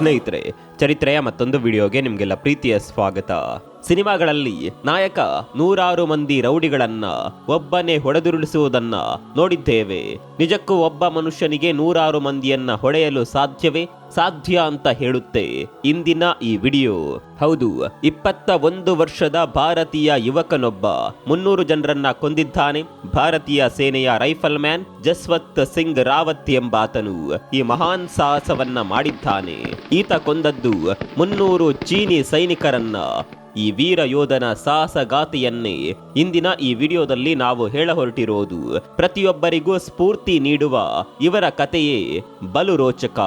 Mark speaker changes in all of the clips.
Speaker 1: ಸ್ನೇಹಿತರೆ ಚರಿತ್ರೆಯ ಮತ್ತೊಂದು ವಿಡಿಯೋಗೆ ನಿಮಗೆಲ್ಲ ಪ್ರೀತಿಯ ಸ್ವಾಗತ. ಸಿನಿಮಾಗಳಲ್ಲಿ ನಾಯಕ ನೂರಾರು ಮಂದಿ ರೌಡಿಗಳನ್ನ ಒಬ್ಬನೇ ಹೊಡೆದುರುಳಿಸುವುದನ್ನ ನೋಡಿದ್ದೇವೆ. ನಿಜಕ್ಕೂ ಒಬ್ಬ ಮನುಷ್ಯನಿಗೆ ನೂರಾರು ಮಂದಿಯನ್ನ ಹೊಡೆಯಲು ಸಾಧ್ಯವೇ? ಸಾಧ್ಯ ಅಂತ ಹೇಳುತ್ತೆ ಇಂದಿನ ಈ ವಿಡಿಯೋ. ಹೌದು, ಇಪ್ಪತ್ತ ಒಂದು ವರ್ಷದ ಭಾರತೀಯ ಯುವಕನೊಬ್ಬ ಮುನ್ನೂರು ಜನರನ್ನ ಕೊಂದಿದ್ದಾನೆ. ಭಾರತೀಯ ಸೇನೆಯ ರೈಫಲ್ ಮ್ಯಾನ್ ಜಸ್ವತ್ ಸಿಂಗ್ ರಾವತ್ ಎಂಬಾತನು ಈ ಮಹಾನ್ ಸಾಹಸವನ್ನ ಮಾಡಿದ್ದಾನೆ. ಈತ ಕೊಂದದ್ದು ಮುನ್ನೂರು ಚೀನಿ ಸೈನಿಕರನ್ನ ಈ ವೀರ ಯೋಧನ ಸಾಹಸಗಾಥೆಯನ್ನೇ ಇಂದಿನ ಈ ವಿಡಿಯೋದಲ್ಲಿ ನಾವು ಹೇಳ ಹೊರಟಿರೋದು ಪ್ರತಿಯೊಬ್ಬರಿಗೂ ಸ್ಫೂರ್ತಿ ನೀಡುವ ಇವರ ಕಥೆಯೇ ಬಲು ರೋಚಕ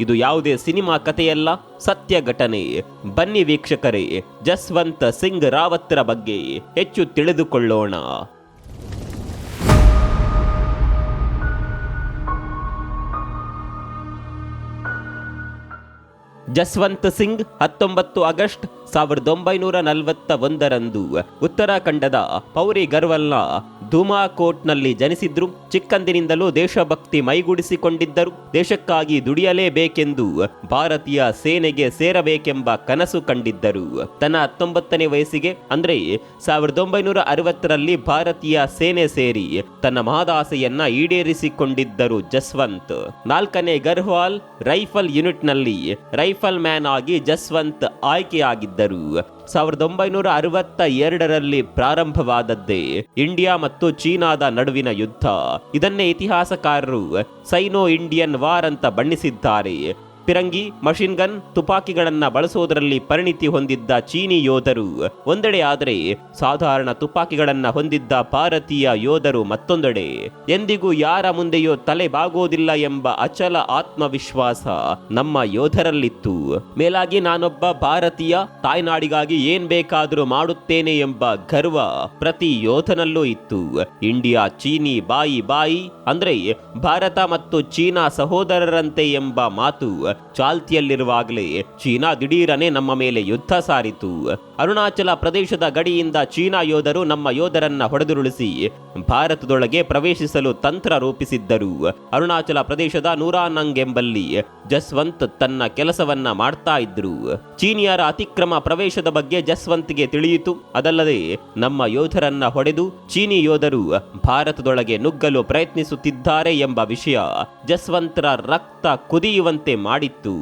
Speaker 1: ಇದು ಯಾವುದೇ ಸಿನಿಮಾ ಕಥೆಯಲ್ಲ ಸತ್ಯ ಘಟನೆ ಬನ್ನಿ ವೀಕ್ಷಕರೇ, ಜಸ್ವಂತ ಸಿಂಗ್ ರಾವತ್ರ ಬಗ್ಗೆ ಹೆಚ್ಚು ತಿಳಿದುಕೊಳ್ಳೋಣ. ಜಸ್ವಂತ್ ಸಿಂಗ್ ಹತ್ತೊಂಬತ್ತು ಆಗಸ್ಟ್ ಸಾವಿರದ ಒಂಬೈನೂರ ನಲವತ್ತ ಒಂದರಂದು ಉತ್ತರಾಖಂಡದ ಪೌರಿ ಗರ್ವಲ್ನ ಧುಮಾಕೋಟ್ನಲ್ಲಿ ಜನಿಸಿದ್ರು. ಚಿಕ್ಕಂದಿನಿಂದಲೂ ದೇಶಭಕ್ತಿ ಮೈಗೂಡಿಸಿಕೊಂಡಿದ್ದರು. ದೇಶಕ್ಕಾಗಿ ದುಡಿಯಲೇಬೇಕೆಂದು ಭಾರತೀಯ ಸೇನೆಗೆ ಸೇರಬೇಕೆಂಬ ಕನಸು ಕಂಡಿದ್ದರು. ತನ್ನ ಹತ್ತೊಂಬತ್ತನೇ ವಯಸ್ಸಿಗೆ, ಅಂದ್ರೆ ಸಾವಿರದ ಒಂಬೈನೂರ ಅರವತ್ತರಲ್ಲಿ ಭಾರತೀಯ ಸೇನೆ ಸೇರಿ ತನ್ನ ಮಹದಾಸೆಯನ್ನ ಈಡೇರಿಸಿಕೊಂಡಿದ್ದರು ಜಸ್ವಂತ್. ನಾಲ್ಕನೇ ಗರ್ವಾಲ್ ರೈಫಲ್ ಯೂನಿಟ್ನಲ್ಲಿ ರೈಫಲ್ ಮ್ಯಾನ್ ಆಗಿ ಜಸ್ವಂತ್ ಆಯ್ಕೆಯಾಗಿದ್ದರು. ಸಾವಿರದ ಒಂಬೈನೂರ ಅರವತ್ತ ಎರಡರಲ್ಲಿ ಪ್ರಾರಂಭವಾದದ್ದೇ ಇಂಡಿಯಾ ಮತ್ತು ಚೀನಾದ ನಡುವಿನ ಯುದ್ಧ. ಇದನ್ನೇ ಇತಿಹಾಸಕಾರರು ಸೈನೋ ಇಂಡಿಯನ್ ವಾರ್ ಅಂತ ಬಣ್ಣಿಸಿದ್ದಾರೆ. ಪಿರಂಗಿ, ಮಷಿನ್ ಗನ್, ತುಪಾಕಿಗಳನ್ನ ಬಳಸುವುದರಲ್ಲಿ ಪರಿಣಿತಿ ಹೊಂದಿದ್ದ ಚೀನಿ ಯೋಧರು. ಒಂದೆಡೆ ಆದರೆ ಸಾಧಾರಣ ತುಪಾಕಿಗಳನ್ನ ಹೊಂದಿದ್ದ ಭಾರತೀಯ ಯೋಧರು ಮತ್ತೊಂದೆಡೆ. ಎಂದಿಗೂ ಯಾರ ಮುಂದೆಯೂ ತಲೆ ಬಾಗೋದಿಲ್ಲ ಎಂಬ ಅಚಲ ಆತ್ಮವಿಶ್ವಾಸ ನಮ್ಮ ಯೋಧರಲ್ಲಿತ್ತು. ಮೇಲಾಗಿ ನಾನೊಬ್ಬ ಭಾರತೀಯ, ತಾಯ್ನಾಡಿಗಾಗಿ ಏನ್ ಬೇಕಾದರೂ ಮಾಡುತ್ತೇನೆ ಎಂಬ ಗರ್ವ ಪ್ರತಿ ಯೋಧನಲ್ಲೂ ಇತ್ತು. ಇಂಡಿಯಾ ಚೀನಿ ಬಾಯಿ ಬಾಯಿ ಅಂದ್ರೆ ಭಾರತ ಮತ್ತು ಚೀನಾ ಸಹೋದರರಂತೆ ಎಂಬ ಮಾತು ಚಾಲ್ತಿಯಲ್ಲಿರುವಾಗಲೇ ಚೀನಾ ದಿಢೀರನೆ ನಮ್ಮ ಮೇಲೆ ಯುದ್ಧ ಸಾರಿತು. ಅರುಣಾಚಲ ಪ್ರದೇಶದ ಗಡಿಯಿಂದ ಚೀನಾ ಯೋಧರು ನಮ್ಮ ಯೋಧರನ್ನ ಹೊಡೆದುರುಳಿಸಿ ಭಾರತದೊಳಗೆ ಪ್ರವೇಶಿಸಲು ತಂತ್ರ ರೂಪಿಸಿದ್ದರು. ಅರುಣಾಚಲ ಪ್ರದೇಶದ ನೂರಾನಂಗ್ ಎಂಬಲ್ಲಿ ಜಸ್ವಂತ್ ತನ್ನ ಕೆಲಸವನ್ನ ಮಾಡ್ತಾ ಇದ್ರು. ಚೀನಿಯರ ಅತಿಕ್ರಮ ಪ್ರವೇಶದ ಬಗ್ಗೆ ಜಸ್ವಂತ್ಗೆ ತಿಳಿಯಿತು. ಅದಲ್ಲದೆ ನಮ್ಮ ಯೋಧರನ್ನ ಹೊಡೆದು ಚೀನಿ ಯೋಧರು ಭಾರತದೊಳಗೆ ನುಗ್ಗಲು ಪ್ರಯತ್ನಿಸುತ್ತಿದ್ದಾರೆ ಎಂಬ ವಿಷಯ ಜಸ್ವಂತರ ರಕ್ತ ಕುದಿಯುವಂತೆ ಮಾಡಿತ್ತು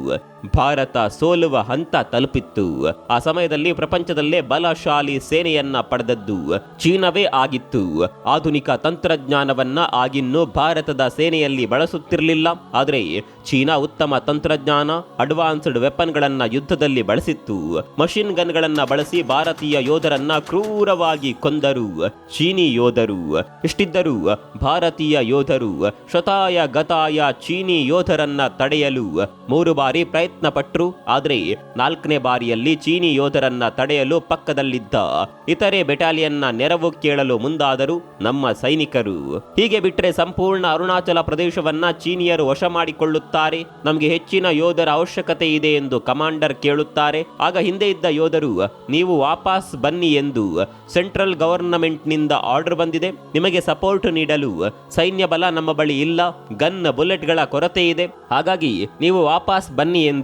Speaker 1: ಭಾರತ ಸೋಲುವ ಹಂತ ತಲುಪಿತ್ತು. ಆ ಸಮಯದಲ್ಲಿ ಪ್ರಪಂಚದಲ್ಲೇ ಬಲಶಾಲಿ ಸೇನೆಯನ್ನ ಪಡೆದದ್ದು ಚೀನವೇ ಆಗಿತ್ತು. ಆಧುನಿಕ ತಂತ್ರಜ್ಞಾನವನ್ನ ಆಗಿನ್ನು ಭಾರತದ ಸೇನೆಯಲ್ಲಿ ಬಳಸುತ್ತಿರಲಿಲ್ಲ. ಆದರೆ ಚೀನಾ ಉತ್ತಮ ತಂತ್ರಜ್ಞಾನ, ಅಡ್ವಾನ್ಸ್ಡ್ ವೆಪನ್ಗಳನ್ನ ಯುದ್ಧದಲ್ಲಿ ಬಳಸಿತ್ತು. ಮಷಿನ್ ಗನ್ಗಳನ್ನ ಬಳಸಿ ಭಾರತೀಯ ಯೋಧರನ್ನ ಕ್ರೂರವಾಗಿ ಕೊಂದರು. ಚೀನಿ ಯೋಧರು ಇಷ್ಟಿದ್ದರೂ ಭಾರತೀಯ ಯೋಧರು ಶತಾಯ ಗತಾಯ ಚೀನಿ ಯೋಧರನ್ನ ತಡೆಯಲು ಮೂರು ಬಾರಿ ಪ್ರಯತ್ನ ಪಟ್ಟರು ಆದರೆ ನಾಲ್ಕನೇ ಬಾರಿಯಲ್ಲಿ ಚೀನಿ ಯೋಧರನ್ನ ತಡೆಯಲು ಪಕ್ಕದಲ್ಲಿದ್ದ ಇತರೆ ಬೆಟಾಲಿಯನ್ನ ನೆರವು ಕೇಳಲು ಮುಂದಾದರು ನಮ್ಮ ಸೈನಿಕರು. ಹೀಗೆ ಬಿಟ್ಟರೆ ಸಂಪೂರ್ಣ ಅರುಣಾಚಲ ಪ್ರದೇಶವನ್ನ ಚೀನಿಯರು ವಶ ಮಾಡಿಕೊಳ್ಳುತ್ತಾರೆ. ನಮಗೆ ಹೆಚ್ಚಿನ ಯೋಧರ ಅವಶ್ಯಕತೆ ಇದೆ ಎಂದು ಕಮಾಂಡರ್ ಕೇಳುತ್ತಾರೆ. ಆಗ ಹಿಂದೆ ಇದ್ದ ಯೋಧರು, ನೀವು ವಾಪಸ್ ಬನ್ನಿ ಎಂದು ಸೆಂಟ್ರಲ್ ಗವರ್ನಮೆಂಟ್ನಿಂದ ಆರ್ಡರ್ ಬಂದಿದೆ. ನಿಮಗೆ ಸಪೋರ್ಟ್ ನೀಡಲು ಸೈನ್ಯ ಬಲ ನಮ್ಮ ಬಳಿ ಇಲ್ಲ. ಗನ್ ಬುಲೆಟ್ಗಳ ಕೊರತೆ ಇದೆ. ಹಾಗಾಗಿ ನೀವು ವಾಪಸ್ ಬನ್ನಿ ಎಂದು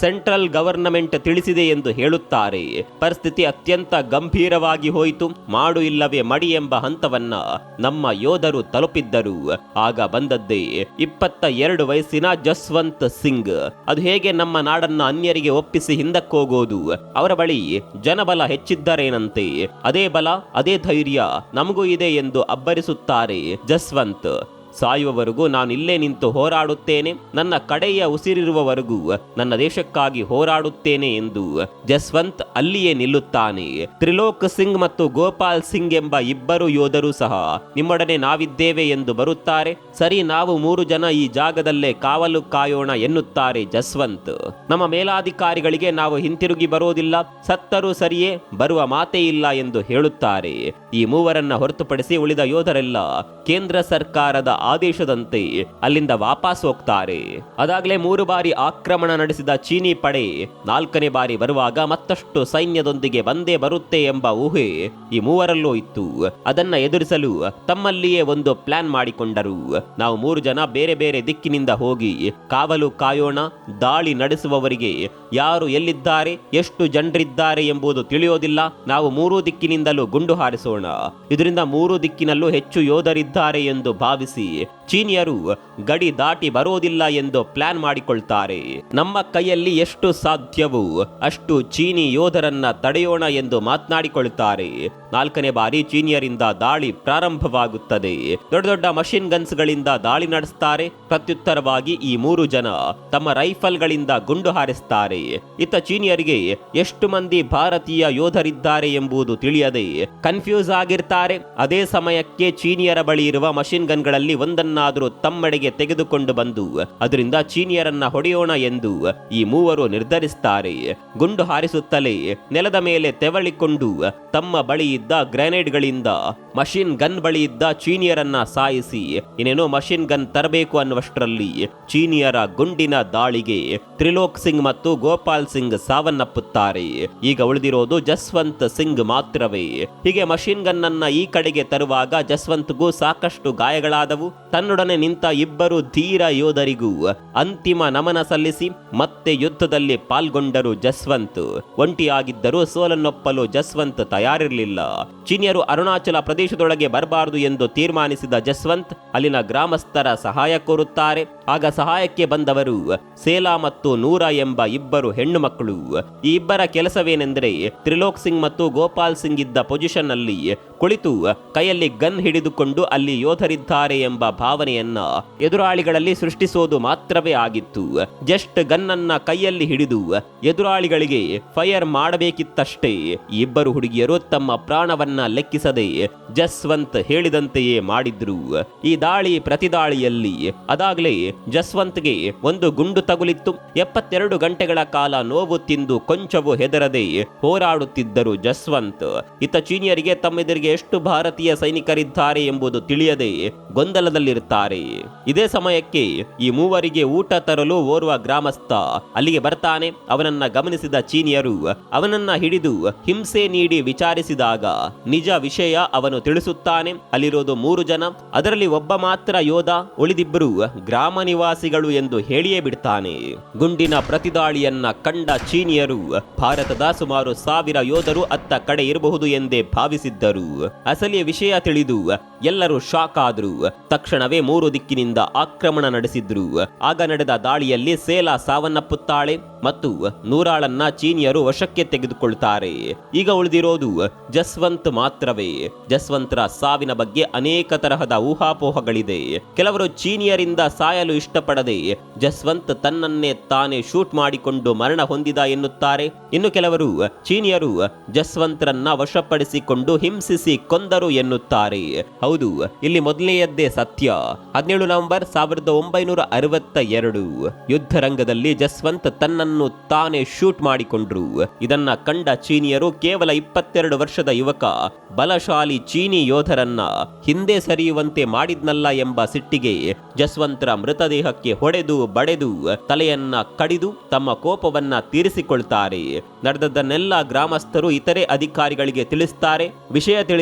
Speaker 1: ಸೆಂಟ್ರಲ್ ಗವರ್ನಮೆಂಟ್ ತಿಳಿಸಿದೆ ಎಂದು ಹೇಳುತ್ತಾರೆ. ಪರಿಸ್ಥಿತಿ ಅತ್ಯಂತ ಗಂಭೀರವಾಗಿ ಹೋಯಿತು. ಮಾಡು ಇಲ್ಲವೇ ಮಡಿ ಎಂಬ ಹಂತವನ್ನ ನಮ್ಮ ಯೋಧರು ತಲುಪಿದ್ದರು. ಆಗ ಬಂದದ್ದೇ ಇಪ್ಪತ್ತ ಎರಡು ವಯಸ್ಸಿನ ಜಸ್ವಂತ್ ಸಿಂಗ್. ಅದು ಹೇಗೆ ನಮ್ಮ ನಾಡನ್ನ ಅನ್ಯರಿಗೆ ಒಪ್ಪಿಸಿ ಹಿಂದಕ್ಕೋಗೋದು? ಅವರ ಬಳಿ ಜನಬಲ ಹೆಚ್ಚಿದ್ದರೇನಂತೆ? ಅದೇ ಬಲ, ಅದೇ ಧೈರ್ಯ ನಮಗೂ ಇದೆ ಎಂದು ಅಬ್ಬರಿಸುತ್ತಾರೆ ಜಸ್ವಂತ್. ಸಾಯುವವರೆಗೂ ನಾನು ಇಲ್ಲೇ ನಿಂತು ಹೋರಾಡುತ್ತೇನೆ. ನನ್ನ ಕಡೆಯ ಉಸಿರಿರುವವರೆಗೂ ನನ್ನ ದೇಶಕ್ಕಾಗಿ ಹೋರಾಡುತ್ತೇನೆ ಎಂದು ಜಸ್ವಂತ್ ಅಲ್ಲಿಯೇ ನಿಲ್ಲುತ್ತಾನೆ. ತ್ರಿಲೋಕ್ ಸಿಂಗ್ ಮತ್ತು ಗೋಪಾಲ್ ಸಿಂಗ್ ಎಂಬ ಇಬ್ಬರು ಯೋಧರು ಸಹ ನಿಮ್ಮೊಡನೆ ನಾವಿದ್ದೇವೆ ಎಂದು ಬರುತ್ತಾರೆ. ಸರಿ, ನಾವು ಮೂರು ಜನ ಈ ಜಾಗದಲ್ಲೇ ಕಾವಲು ಕಾಯೋಣ ಎನ್ನುತ್ತಾರೆ ಜಸ್ವಂತ್. ನಮ್ಮ ಮೇಲಾಧಿಕಾರಿಗಳಿಗೆ ನಾವು ಹಿಂತಿರುಗಿ ಬರೋದಿಲ್ಲ. ಸತ್ತರೂ ಸರಿಯೇ, ಬರುವ ಮಾತೇ ಇಲ್ಲ ಎಂದು ಹೇಳುತ್ತಾರೆ. ಈ ಮೂವರನ್ನ ಹೊರತುಪಡಿಸಿ ಉಳಿದ ಯೋಧರೆಲ್ಲ ಕೇಂದ್ರ ಸರ್ಕಾರದ ಆದೇಶದಂತೆ ಅಲ್ಲಿಂದ ವಾಪಸ್ ಹೋಗ್ತಾರೆ. ಅದಾಗಲೇ ಮೂರು ಬಾರಿ ಆಕ್ರಮಣ ನಡೆಸಿದ ಚೀನಿ ಪಡೆ ನಾಲ್ಕನೇ ಬಾರಿ ಬರುವಾಗ ಮತ್ತಷ್ಟು ಸೈನ್ಯದೊಂದಿಗೆ ಬಂದೇ ಬರುತ್ತೆ ಎಂಬ ಊಹೆ ಈ ಮೂವರಲ್ಲೂ ಇತ್ತು. ಅದನ್ನ ಎದುರಿಸಲು ತಮ್ಮಲ್ಲಿಯೇ ಒಂದು ಪ್ಲಾನ್ ಮಾಡಿಕೊಂಡರು. ನಾವು ಮೂರು ಜನ ಬೇರೆ ಬೇರೆ ದಿಕ್ಕಿನಿಂದ ಹೋಗಿ ಕಾವಲು ಕಾಯೋಣ, ದಾಳಿ ನಡೆಸುವವರಿಗೆ ಯಾರು ಎಲ್ಲಿದ್ದಾರೆ, ಎಷ್ಟು ಜನರಿದ್ದಾರೆ ಎಂಬುದು ತಿಳಿಯೋದಿಲ್ಲ. ನಾವು ಮೂರು ದಿಕ್ಕಿನಿಂದಲೂ ಗುಂಡು ಹಾರಿಸೋಣ. ಇದರಿಂದ ಮೂರು ದಿಕ್ಕಿನಲ್ಲೂ ಹೆಚ್ಚು ಯೋಧರಿದ್ದಾರೆ ಎಂದು ಭಾವಿಸಿ ಚೀನಿಯರು ಗಡಿ ದಾಟಿ ಬರೋದಿಲ್ಲ ಎಂದು ಪ್ಲಾನ್ ಮಾಡಿಕೊಳ್ತಾರೆ. ನಮ್ಮ ಕೈಯಲ್ಲಿ ಎಷ್ಟು ಸಾಧ್ಯವೋ ಅಷ್ಟು ಚೀನಿ ಯೋಧರನ್ನ ತಡೆಯೋಣ ಎಂದು ಮಾತನಾಡಿಕೊಳ್ತಾರೆ. ನಾಲ್ಕನೇ ಬಾರಿ ಚೀನಿಯರಿಂದ ದಾಳಿ ಪ್ರಾರಂಭವಾಗುತ್ತದೆ. ದೊಡ್ಡ ದೊಡ್ಡ ಮಷಿನ್ ಗನ್ಸ್ ಗಳಿಂದ ದಾಳಿ ನಡೆಸ್ತಾರೆ. ಪ್ರತ್ಯುತ್ತರವಾಗಿ ಈ ಮೂರು ಜನ ತಮ್ಮ ರೈಫಲ್ಗಳಿಂದ ಗುಂಡು ಹಾರಿಸ್ತಾರೆ. ಇತ್ತ ಚೀನಿಯರಿಗೆ ಎಷ್ಟು ಮಂದಿ ಭಾರತೀಯ ಯೋಧರಿದ್ದಾರೆ ಎಂಬುದು ತಿಳಿಯದೆ ಕನ್ಫ್ಯೂಸ್ ಆಗಿರ್ತಾರೆ. ಅದೇ ಸಮಯಕ್ಕೆ ಚೀನಿಯರ ಬಳಿ ಇರುವ ಮಷಿನ್ ಗನ್ಗಳಲ್ಲಿ ಒಂದನ್ನಾದರೂ ತಮ್ಮಡೆಗೆ ತೆಗೆದುಕೊಂಡು ಬಂದು, ಅದರಿಂದ ಚೀನಿಯರನ್ನ ಹೊಡೆಯೋಣ ಎಂದು ಈ ಮೂವರು ನಿರ್ಧರಿಸುತ್ತಾರೆ ಗುಂಡು ಹಾರಿಸುತ್ತಲೇ ನೆಲದ ಮೇಲೆ ತೆವಳಿಕೊಂಡು ತಮ್ಮ ಬಳಿ ಇದ್ದ ಗ್ರೆನೇಡ್ಗಳಿಂದ ಮಷಿನ್ ಗನ್ ಬಳಿ ಇದ್ದ ಚೀನಿಯರನ್ನ ಸಾಯಿಸಿ, ಇನ್ನೇನು ಮಷಿನ್ ಗನ್ ತರಬೇಕು ಅನ್ನುವಷ್ಟರಲ್ಲಿ ಚೀನಿಯರ ಗುಂಡಿನ ದಾಳಿಗೆ ತ್ರಿಲೋಕ್ ಸಿಂಗ್ ಮತ್ತು ಗೋಪಾಲ್ ಸಿಂಗ್ ಸಾವನ್ನಪ್ಪುತ್ತಾರೆ. ಈಗ ಉಳಿದಿರೋದು ಜಸ್ವಂತ್ ಸಿಂಗ್ ಮಾತ್ರವೇ. ಹೀಗೆ ಮಷಿನ್ ಗನ್ ಅನ್ನ ಈ ಕಡೆಗೆ ತರುವಾಗ ಜಸ್ವಂತ್ಗೂ ಸಾಕಷ್ಟು ಗಾಯಗಳಾದವು. ತನ್ನೊಡನೆ ನಿಂತ ಇಬ್ಬರು ಧೀರ ಯೋಧರಿಗೂ ಅಂತಿಮ ನಮನ ಸಲ್ಲಿಸಿ ಮತ್ತೆ ಯುದ್ಧದಲ್ಲಿ ಪಾಲ್ಗೊಂಡರು ಜಸ್ವಂತ್. ಒಂಟಿಯಾಗಿದ್ದರೂ ಸೋಲನ್ನೊಪ್ಪಲು ಜಸ್ವಂತ್ ತಯಾರಿರಲಿಲ್ಲ. ಚೀನಿಯರು ಅರುಣಾಚಲ ಪ್ರದೇಶದೊಳಗೆ ಬರಬಾರದು ಎಂದು ತೀರ್ಮಾನಿಸಿದ ಜಸ್ವಂತ್ ಅಲ್ಲಿನ ಗ್ರಾಮಸ್ಥರ ಸಹಾಯ ಕೋರುತ್ತಾರೆ. ಆಗ ಸಹಾಯಕ್ಕೆ ಬಂದವರು ಸೇಲಾ ಮತ್ತು ನೂರ ಎಂಬ ಇಬ್ಬರು ಹೆಣ್ಣು ಮಕ್ಕಳು. ಈ ಇಬ್ಬರ ಕೆಲಸವೇನೆಂದರೆ ತ್ರಿಲೋಕ್ ಸಿಂಗ್ ಮತ್ತು ಗೋಪಾಲ್ ಸಿಂಗ್ ಇದ್ದ ಪೊಸಿಷನ್ ಅಲ್ಲಿ ಕುಳಿತು ಕೈಯಲ್ಲಿ ಗನ್ ಹಿಡಿದುಕೊಂಡು ಅಲ್ಲಿ ಯೋಧರಿದ್ದಾರೆ ಎಂಬ ಭಾವನೆಯನ್ನ ಎದುರಾಳಿಗಳಲ್ಲಿ ಸೃಷ್ಟಿಸೋದು ಮಾತ್ರವೇ ಆಗಿತ್ತು. ಜಸ್ಟ್ ಗನ್ ಅನ್ನ ಕೈಯಲ್ಲಿ ಹಿಡಿದು ಎದುರಾಳಿಗಳಿಗೆ ಫೈರ್ ಮಾಡಬೇಕಿತ್ತಷ್ಟೇ. ಇಬ್ಬರು ಹುಡುಗಿಯರು ತಮ್ಮ ಪ್ರಾಣವನ್ನ ಲೆಕ್ಕಿಸದೆ ಜಸ್ವಂತ್ ಹೇಳಿದಂತೆಯೇ ಮಾಡಿದ್ರು. ಈ ದಾಳಿ ಪ್ರತಿದಾಳಿಯಲ್ಲಿ ಅದಾಗ್ಲೇ ಜಸ್ವಂತ್ಗೆ ಒಂದು ಗುಂಡು ತಗುಲಿತ್ತು. ಎಪ್ಪತ್ತೆರಡು ಗಂಟೆಗಳ ಕಾಲ ನೋವು ತಿಂದು ಕೊಂಚವೂ ಹೆದರದೆ ಹೋರಾಡುತ್ತಿದ್ದರು ಜಸ್ವಂತ್. ಇತ್ತ ಚೀನಿಯರಿಗೆ ತಮ್ಮೆದುರಿಗೆ ಎಷ್ಟು ಭಾರತೀಯ ಸೈನಿಕರಿದ್ದಾರೆ ಎಂಬುದು ತಿಳಿಯದೆ ಗೊಂದಲದಲ್ಲಿರುತ್ತಾರೆ. ಇದೇ ಸಮಯಕ್ಕೆ ಈ ಮೂವರಿಗೆ ಊಟ ತರಲು ಓರ್ವ ಗ್ರಾಮಸ್ಥ ಅಲ್ಲಿಗೆ ಬರ್ತಾನೆ. ಅವನನ್ನ ಗಮನಿಸಿದ ಚೀನಿಯರು ಅವನನ್ನ ಹಿಡಿದು ಹಿಂಸೆ ನೀಡಿ ವಿಚಾರಿಸಿದಾಗ ನಿಜ ವಿಷಯ ಅವನು ತಿಳಿಸುತ್ತಾನೆ. ಅಲ್ಲಿರೋದು ಮೂರು ಜನ. ಅದರಲ್ಲಿ ಒಬ್ಬ ಮಾತ್ರ ಯೋಧ, ಉಳಿದಿಬ್ಬರು ಗ್ರಾಮ ನಿವಾಸಿಗಳು ಎಂದು ಹೇಳಿಯೇ ಬಿಡ್ತಾನೆ. ಗುಂಡಿನ ಪ್ರತಿದಾಳಿಯನ್ನ ಕಂಡ ಚೀನಿಯರು ಭಾರತದ ಸುಮಾರು ಸಾವಿರ ಯೋಧರು ಅತ್ತ ಕಡೆ ಇರಬಹುದು ಎಂದೇ ಭಾವಿಸಿದ್ದರು. ಅಸಲಿಯ ವಿಷಯ ತಿಳಿದು ಎಲ್ಲರೂ ಶಾಕ್ ಆದ್ರು. ತಕ್ಷಣವೇ ಮೂರು ದಿಕ್ಕಿನಿಂದ ಆಕ್ರಮಣ ನಡೆಸಿದ್ರು. ಆಗ ನಡೆದ ದಾಳಿಯಲ್ಲಿ ಸೇಲಾ ಸಾವನ್ನಪ್ಪುತ್ತಾಳೆ ಮತ್ತು ನೂರಾಳನ್ನ ಚೀನಿಯರು ವಶಕ್ಕೆ ತೆಗೆದುಕೊಳ್ತಾರೆ. ಈಗ ಉಳಿದಿರೋದು ಜಸ್ವಂತ್ ಮಾತ್ರವೇ. ಜಸ್ವಂತ್ರ ಸಾವಿನ ಬಗ್ಗೆ ಅನೇಕ ತರಹದ ಊಹಾಪೋಹಗಳಿದೆ. ಕೆಲವರು ಚೀನಿಯರಿಂದ ಸಾಯಲು ಇಷ್ಟಪಡದೆ ಜಸ್ವಂತ್ ತನ್ನನ್ನೇ ತಾನೇ ಶೂಟ್ ಮಾಡಿಕೊಂಡು ಮರಣ ಹೊಂದಿದ ಎನ್ನುತ್ತಾರೆ. ಇನ್ನು ಕೆಲವರು ಚೀನಿಯರು ಜಸ್ವಂತ್ರನ್ನ ವಶಪಡಿಸಿಕೊಂಡು ಹಿಂಸಿಸಿ ಕೊಂದರು ಎನ್ನುತ್ತಾರೆ. ಹೌದು, ಇಲ್ಲಿ ಮೊದಲನೆಯದ್ದೇ ಸತ್ಯ. ಹದಿನೇಳು ನವೆಂಬರ್ ಸಾವಿರದ ಒಂಬೈನೂರ ಅರವತ್ತ ಎರಡು ಯುದ್ಧ ರಂಗದಲ್ಲಿ ಜಸ್ವಂತ್ ತನ್ನನ್ನು ತಾನೇ ಶೂಟ್ ಮಾಡಿಕೊಂಡ್ರು. ಇದನ್ನ ಕಂಡ ಚೀನಿಯರು ಕೇವಲ ಇಪ್ಪತ್ತೆರಡು ವರ್ಷದ ಯುವಕ, ಬಲಶಾಲಿ ಚೀನಿ ಯೋಧರನ್ನ ಹಿಂದೆ ಸರಿಯುವಂತೆ ಮಾಡಿದ್ನಲ್ಲ ಎಂಬ ಸಿಟ್ಟಿಗೆ ಜಸ್ವಂತ್ರ ಮೃತದೇಹಕ್ಕೆ ಹೊಡೆದು ಬಡೆದು ತಲೆಯನ್ನ ಕಡಿದು ತಮ್ಮ ಕೋಪವನ್ನ ತೀರಿಸಿಕೊಳ್ತಾರೆ. ನಡೆದದ್ದನ್ನೆಲ್ಲ ಗ್ರಾಮಸ್ಥರು ಇತರೆ ಅಧಿಕಾರಿಗಳಿಗೆ ತಿಳಿಸ್ತಾರೆ. ವಿಷಯ ತಿಳಿದು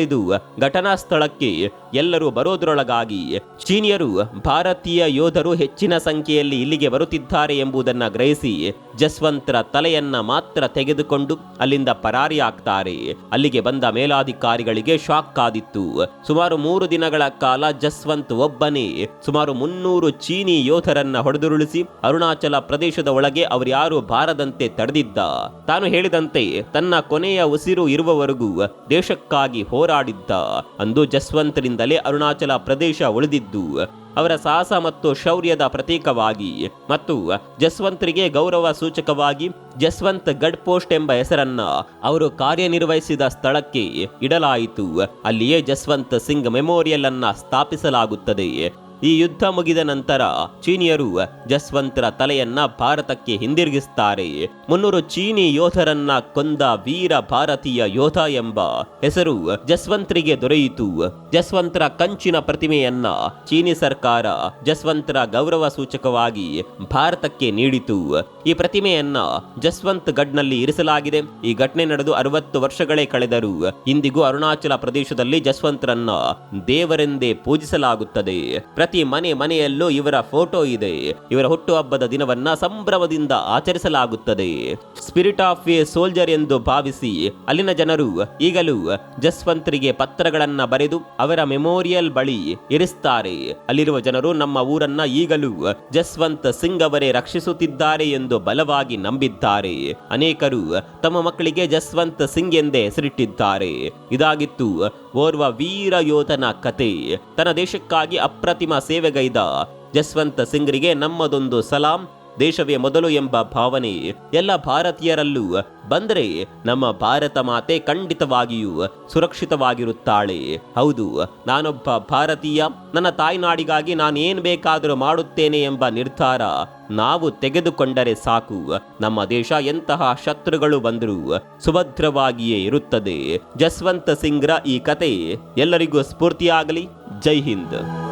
Speaker 1: ಘಟನಾ ಸ್ಥಳಕ್ಕೆ ಎಲ್ಲರೂ ಬರೋದರೊಳಗಾಗಿ ಚೀನಿಯರು ಭಾರತೀಯ ಯೋಧರು ಹೆಚ್ಚಿನ ಸಂಖ್ಯೆಯಲ್ಲಿ ಇಲ್ಲಿಗೆ ಬರುತ್ತಿದ್ದಾರೆ ಎಂಬುದನ್ನ ಗ್ರಹಿಸಿ ಜಸ್ವಂತ್ರ ತಲೆಯನ್ನ ಮಾತ್ರ ತೆಗೆದುಕೊಂಡು ಅಲ್ಲಿಂದ ಪರಾರಿ ಆಗ್ತಾರೆ. ಅಲ್ಲಿಗೆ ಬಂದ ಮೇಲಾಧಿಕಾರಿಗಳಿಗೆ ಶಾಕ್ ಆದಿತ್ತು ಸುಮಾರು ಮೂರು ದಿನಗಳ ಕಾಲ ಜಸ್ವಂತ್ ಒಬ್ಬನೇ. ಸುಮಾರು ಮುನ್ನೂರು ಚೀನಿ ಯೋಧರನ್ನ ಹೊಡೆದುರುಳಿಸಿ ಅರುಣಾಚಲ ಪ್ರದೇಶದ ಒಳಗೆ ಅವರ್ಯಾರು ಬಾರದಂತೆ ತಡೆದಿದ್ದ. ತಾನು ಹೇಳಿದಂತೆ ತನ್ನ ಕೊನೆಯ ಉಸಿರು ಇರುವವರೆಗೂ ದೇಶಕ್ಕಾಗಿ ಹೋರಾಡಿದ್ದ. ಅಂದು ಜಸ್ವಂತರಿಂದಲೇ ಅರುಣಾಚಲ ಪ್ರದೇಶ ಉಳಿದಿದ್ದು, ಅವರ ಸಾಹಸ ಮತ್ತು ಶೌರ್ಯದ ಪ್ರತೀಕವಾಗಿ. ಮತ್ತು ಜಸ್ವಂತರಿಗೆ ಗೌರವ ಸೂಚಕವಾಗಿ ಜಸ್ವಂತ್ ಗಡ್ ಪೋಸ್ಟ್ ಎಂಬ ಹೆಸರನ್ನ ಅವರು ಕಾರ್ಯನಿರ್ವಹಿಸಿದ ಸ್ಥಳಕ್ಕೆ ಇಡಲಾಯಿತು. ಅಲ್ಲಿಯೇ ಜಸ್ವಂತ್ ಸಿಂಗ್ ಮೆಮೋರಿಯಲ್ ಅನ್ನ ಸ್ಥಾಪಿಸಲಾಗುತ್ತದೆ. ಈ ಯುದ್ಧ ಮುಗಿದ ನಂತರ ಚೀನಿಯರು ಜಸ್ವಂತರ ತಲೆಯನ್ನ ಭಾರತಕ್ಕೆ ಹಿಂದಿರುಗಿಸ್ತಾರೆ. ಮುನ್ನೂರು ಚೀನಿ ಯೋಧರನ್ನ ಕೊಂದ ವೀರ ಭಾರತೀಯ ಯೋಧ ಎಂಬ ಹೆಸರು ಜಸ್ವಂತರಿಗೆ ದೊರೆಯಿತು. ಜಸ್ವಂತರ ಕಂಚಿನ ಪ್ರತಿಮೆಯನ್ನ ಚೀನಿ ಸರ್ಕಾರ ಜಸ್ವಂತರ ಗೌರವ ಸೂಚಕವಾಗಿ ಭಾರತಕ್ಕೆ ನೀಡಿತು. ಈ ಪ್ರತಿಮೆಯನ್ನ ಜಸ್ವಂತ್ ಗಢ್ನಲ್ಲಿ ಇರಿಸಲಾಗಿದೆ. ಈ ಘಟನೆ ನಡೆದು ಅರವತ್ತು ವರ್ಷಗಳೇ ಕಳೆದರು ಇಂದಿಗೂ ಅರುಣಾಚಲ ಪ್ರದೇಶದಲ್ಲಿ ಜಸ್ವಂತರನ್ನ ದೇವರೆಂದೇ ಪೂಜಿಸಲಾಗುತ್ತದೆ. ಪ್ರತಿ ಮನೆ ಮನೆಯಲ್ಲೂ ಇವರ ಫೋಟೋ ಇದೆ. ಇವರ ಹುಟ್ಟುಹಬ್ಬದ ದಿನವನ್ನ ಸಂಭ್ರಮದಿಂದ ಆಚರಿಸಲಾಗುತ್ತದೆ. ಸ್ಪಿರಿಟ್ ಆಫ್ ಎ ಸೋಲ್ಜರ್ ಎಂದು ಭಾವಿಸಿ ಅಲ್ಲಿನ ಜನರು ಈಗಲೂ ಜಸ್ವಂತರಿಗೆ ಪತ್ರಗಳನ್ನ ಬರೆದು ಅವರ ಮೆಮೋರಿಯಲ್ ಬಳಿ ಇರಿಸುತ್ತಾರೆ ಅಲ್ಲಿರುವ ಜನರು ನಮ್ಮ ಊರನ್ನ ಈಗಲೂ ಜಸ್ವಂತ್ ಸಿಂಗ್ ಅವರೇ ರಕ್ಷಿಸುತ್ತಿದ್ದಾರೆ ಎಂದು ಬಲವಾಗಿ ನಂಬಿದ್ದಾರೆ. ಅನೇಕರು ತಮ್ಮ ಮಕ್ಕಳಿಗೆ ಜಸ್ವಂತ್ ಸಿಂಗ್ ಎಂದೇ ಹೆಸರಿಟ್ಟಿದ್ದಾರೆ. ಇದಾಗಿತ್ತು ಓರ್ವ ವೀರ ಯೋಧನ ಕತೆ. ತನ್ನ ದೇಶಕ್ಕಾಗಿ ಅಪ್ರತಿಮ ಸೇವೆಗೈದ ಜಸ್ವಂತ ಸಿಂಗ್ರಿಗೆ ನಮ್ಮದೊಂದು ಸಲಾಂ, ದೇಶವೇ ಮೊದಲು ಎಂಬ ಭಾವನೆ ಎಲ್ಲ ಭಾರತೀಯರಲ್ಲೂ ಬಂದರೆ ನಮ್ಮ ಭಾರತ ಮಾತೆ ಖಂಡಿತವಾಗಿಯೂ ಸುರಕ್ಷಿತವಾಗಿರುತ್ತಾಳೆ. ಹೌದು, ನಾನೊಬ್ಬ ಭಾರತೀಯ, ನನ್ನ ತಾಯ್ನಾಡಿಗಾಗಿ ನಾನು ಏನ್ ಬೇಕಾದರೂ ಮಾಡುತ್ತೇನೆ ಎಂಬ ನಿರ್ಧಾರ ನಾವು ತೆಗೆದುಕೊಂಡರೆ ಸಾಕು. ನಮ್ಮ ದೇಶ ಎಂತಹ ಶತ್ರುಗಳು ಬಂದರೂ ಸುಭದ್ರವಾಗಿಯೇ ಇರುತ್ತದೆ. ಜಸ್ವಂತ ಸಿಂಗ್ರ ಈ ಕತೆ ಎಲ್ಲರಿಗೂ ಸ್ಫೂರ್ತಿಯಾಗಲಿ. ಜೈ ಹಿಂದ್.